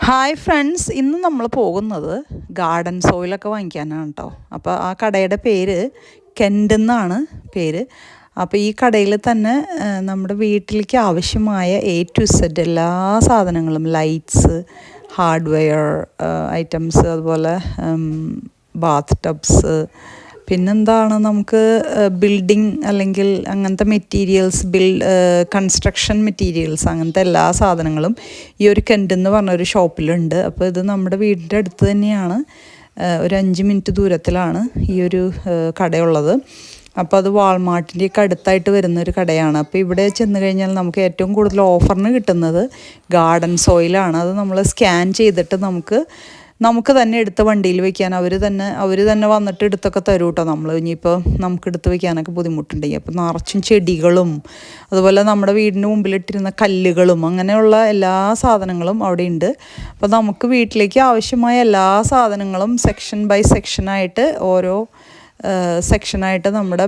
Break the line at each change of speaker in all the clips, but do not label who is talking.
Hi friends ഇന്ന് നമ്മൾ പോകുന്നത് ഗാർഡൻ സോയിലൊക്കെ വാങ്ങിക്കാനാണ് കേട്ടോ അപ്പോൾ ആ കടയുടെ പേര് കെൻഡ് എന്നാണ് പേര്. അപ്പോൾ ഈ കടയിൽ തന്നെ നമ്മുടെ വീട്ടിലേക്ക് ആവശ്യമായ എ ടു സെഡ് എല്ലാ സാധനങ്ങളും ലൈറ്റ്സ് ഹാർഡ്വെയർ ഐറ്റംസ് അതുപോലെ ബാത്ത് ടബ്സ് പിന്നെന്താണ് നമുക്ക് ബിൽഡിംഗ് അല്ലെങ്കിൽ അങ്ങനത്തെ മെറ്റീരിയൽസ് ബിൽ കൺസ്ട്രക്ഷൻ മെറ്റീരിയൽസ് അങ്ങനത്തെ എല്ലാ സാധനങ്ങളും ഈ ഒരു കെൻഡ് എന്ന് പറഞ്ഞ ഒരു ഷോപ്പിലുണ്ട് അപ്പോൾ ഇത് നമ്മുടെ വീടിന്റെ അടുത്ത് തന്നെയാണ്. ഒരു അഞ്ച് മിനിറ്റ് ദൂരത്തിലാണ് ഈ ഒരു കടയുള്ളത്. അപ്പോൾ അത് വാൾമാർട്ടിന്റെയൊക്കെ അടുത്തായിട്ട് വരുന്ന ഒരു കടയാണ്. അപ്പോൾ ഇവിടെ ചെന്ന് കഴിഞ്ഞാൽ നമുക്ക് ഏറ്റവും കൂടുതൽ ഓഫറിന് കിട്ടുന്നത് ഗാർഡൻ സോയിലാണ് അത് നമ്മൾ സ്കാൻ ചെയ്തിട്ട് നമുക്ക് നമുക്ക് തന്നെ എടുത്ത് വണ്ടിയിൽ വെക്കാൻ അവർ തന്നെ അവർ തന്നെ വന്നിട്ട് എടുത്തൊക്കെ തരും കേട്ടോ നമ്മൾ ഇനിയിപ്പോൾ നമുക്ക് എടുത്ത് വെക്കാനൊക്കെ ബുദ്ധിമുട്ടുണ്ടെങ്കിൽ അപ്പോൾ നിറച്ചും ചെടികളും അതുപോലെ നമ്മുടെ വീടിന് മുമ്പിലിട്ടിരുന്ന കല്ലുകളും അങ്ങനെയുള്ള എല്ലാ സാധനങ്ങളും അവിടെ ഉണ്ട് അപ്പോൾ നമുക്ക് വീട്ടിലേക്ക് ആവശ്യമായ എല്ലാ സാധനങ്ങളും സെക്ഷൻ ബൈ സെക്ഷനായിട്ട് ഓരോ സെക്ഷനായിട്ട് നമ്മുടെ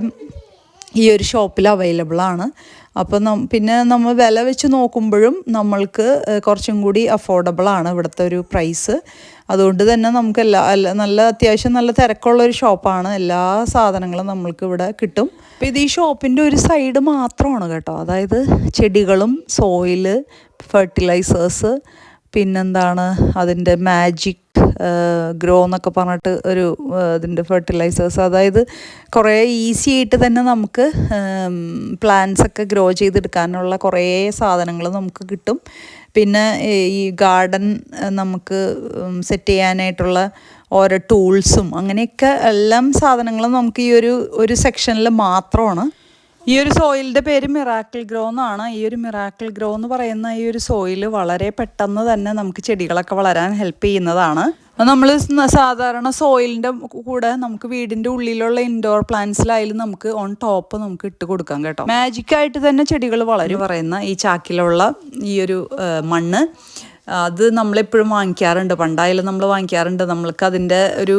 ഈ ഒരു ഷോപ്പിൽ അവൈലബിൾ ആണ്. അപ്പോൾ നം പിന്നെ നമ്മൾ വില വെച്ച് നോക്കുമ്പോഴും നമ്മൾക്ക് കുറച്ചും കൂടി അഫോർഡബിൾ ആണ് ഇവിടുത്തെ ഒരു പ്രൈസ്. അതുകൊണ്ട് തന്നെ നമുക്ക് എല്ലാ- നല്ല അത്യാവശ്യം നല്ല തിരക്കുള്ള ഒരു ഷോപ്പാണ്. എല്ലാ സാധനങ്ങളും നമ്മൾക്ക് ഇവിടെ കിട്ടും. അപ്പോൾ ഇത് ഈ ഷോപ്പിന്റെ ഒരു സൈഡ് മാത്രമാണ് കേട്ടോ. അതായത് ചെടികളും സോയിൽ ഫെർട്ടിലൈസേഴ്സ് പിന്നെന്താണ് അതിന്റെ മാജിക് ഗ്രോ എന്നൊക്കെ പറഞ്ഞിട്ട് ഒരു അതിന്റെ ഫെർട്ടിലൈസേഴ്സ് അതായത് കുറേ ഈസി ആയിട്ട് തന്നെ നമുക്ക് പ്ലാന്റ്സ് ഒക്കെ ഗ്രോ ചെയ്തെടുക്കാനുള്ള കുറേ സാധനങ്ങൾ നമുക്ക് കിട്ടും. പിന്നെ ഈ ഗാർഡൻ നമുക്ക് സെറ്റ് ചെയ്യാനായിട്ടുള്ള ഓരോ ടൂൾസും അങ്ങനെയൊക്കെ എല്ലാം സാധനങ്ങളും നമുക്ക് ഈ ഒരു ഒരു സെക്ഷനിൽ മാത്രമാണ്. ഈ ഒരു സോയിലിന്റെ പേര് മിറാക്കിൾ ഗ്രോ എന്നാണ് ഈ ഒരു മിറാക്കിൾ ഗ്രോ എന്ന് പറയുന്ന ഈ ഒരു സോയിൽ വളരെ പെട്ടെന്ന് തന്നെ നമുക്ക് ചെടികളൊക്കെ വളരാൻ ഹെൽപ്പ് ചെയ്യുന്നതാണ്. നമ്മൾ സാധാരണ സോയിലിന്റെ കൂടെ നമുക്ക് വീടിന്റെ ഉള്ളിലുള്ള ഇൻഡോർ പ്ലാന്റ്സിലായാലും നമുക്ക് ഓൺ ടോപ്പ് നമുക്ക് ഇട്ട് കൊടുക്കാം കേട്ടോ. മാജിക്കായിട്ട് തന്നെ ചെടികൾ വളരും പറയുന്ന ഈ ചാക്കിലുള്ള ഈ ഒരു മണ്ണ്. അത് നമ്മളെപ്പോഴും വാങ്ങിക്കാറുണ്ട്. പണ്ടായാലും നമ്മൾ വാങ്ങിക്കാറുണ്ട്. നമ്മൾക്ക് അതിന്റെ ഒരു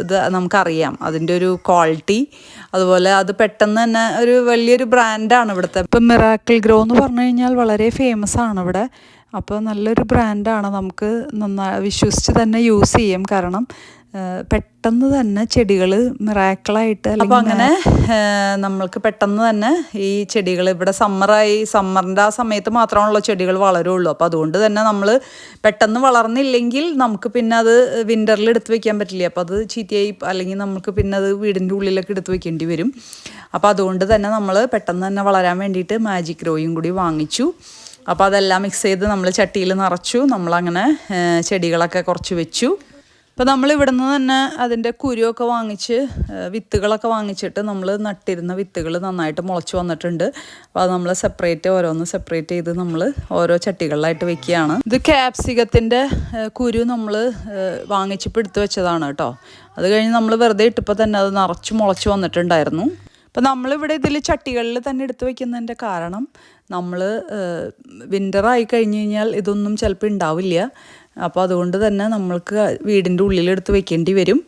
ഇത് നമുക്കറിയാം. അതിന്റെ ഒരു ക്വാളിറ്റി. അതുപോലെ അത് പെട്ടെന്ന് തന്നെ ഒരു വലിയൊരു ബ്രാൻഡാണ് ഇവിടുത്തെ. ഇപ്പം മിറാക്കിൾ ഗ്രോ എന്ന് പറഞ്ഞു കഴിഞ്ഞാൽ വളരെ ഫേമസ് ആണ് ഇവിടെ അപ്പോൾ നല്ലൊരു ബ്രാൻഡാണ് നമുക്ക് നന്നായി വിശ്വസിച്ച് തന്നെ യൂസ് ചെയ്യാം. കാരണം പെട്ടെന്ന് തന്നെ ചെടികൾ മിറാക്കിളായിട്ട് അപ്പോൾ അങ്ങനെ നമ്മൾക്ക് പെട്ടെന്ന് തന്നെ ഈ ചെടികൾ ഇവിടെ സമ്മറായി സമ്മറിന്റെ ആ സമയത്ത് മാത്രമാണല്ലോ ചെടികൾ വളരുള്ളൂ. അപ്പോൾ അതുകൊണ്ട് തന്നെ നമ്മൾ പെട്ടെന്ന് വളർന്നില്ലെങ്കിൽ നമുക്ക് പിന്നെ അത് വിന്ററിൽ എടുത്ത് വെക്കാൻ പറ്റില്ല. അപ്പോൾ അത് ചീത്തയായി അല്ലെങ്കിൽ നമുക്ക് പിന്നെ അത് വീടിന്റെ ഉള്ളിലൊക്കെ എടുത്ത് വെക്കേണ്ടി വരും. അപ്പോൾ അതുകൊണ്ട് തന്നെ നമ്മൾ പെട്ടെന്ന് തന്നെ വളരാൻ വേണ്ടിയിട്ട് മാജിക് ഗ്രോയും കൂടി വാങ്ങിച്ചു. അപ്പോൾ അതെല്ലാം മിക്സ് ചെയ്ത് നമ്മൾ ചട്ടിയിൽ നിറച്ചു. നമ്മളങ്ങനെ ചെടികളൊക്കെ കുറച്ച് വെച്ചു. അപ്പോൾ നമ്മൾ ഇവിടെ നിന്ന് തന്നെ അതിന്റെ കുരുവൊക്കെ വാങ്ങിച്ച് വിത്തുകളൊക്കെ വാങ്ങിച്ചിട്ട് നമ്മൾ നട്ടിരുന്ന വിത്തുകൾ നന്നായിട്ട് മുളച്ച് വന്നിട്ടുണ്ട്. അപ്പോൾ അത് നമ്മൾ സെപ്പറേറ്റ് ഓരോന്ന് സെപ്പറേറ്റ് ചെയ്ത് നമ്മൾ ഓരോ ചട്ടികളിലായിട്ട് വെക്കുകയാണ്. ഇത് ക്യാപ്സികത്തിന്റെ കുരു നമ്മൾ വാങ്ങിച്ച് എടുത്ത് വെച്ചതാണ് കേട്ടോ. അത് കഴിഞ്ഞ് നമ്മൾ വെറുതെ ഇട്ടപ്പോൾ തന്നെ അത് നിറച്ച് മുളച്ച് വന്നിട്ടുണ്ടായിരുന്നു. അപ്പം നമ്മളിവിടെ ഇതിൽ ചട്ടികളിൽ തന്നെ എടുത്തു വയ്ക്കുന്നതിന്റെ കാരണം നമ്മൾ വിന്ററായി കഴിഞ്ഞ് കഴിഞ്ഞാൽ ഇതൊന്നും ചിലപ്പോൾ ഉണ്ടാവില്ല. അപ്പോൾ അതുകൊണ്ട് തന്നെ നമ്മൾക്ക് വീടിന്റെ ഉള്ളിലെടുത്ത് വെക്കേണ്ടി വരും.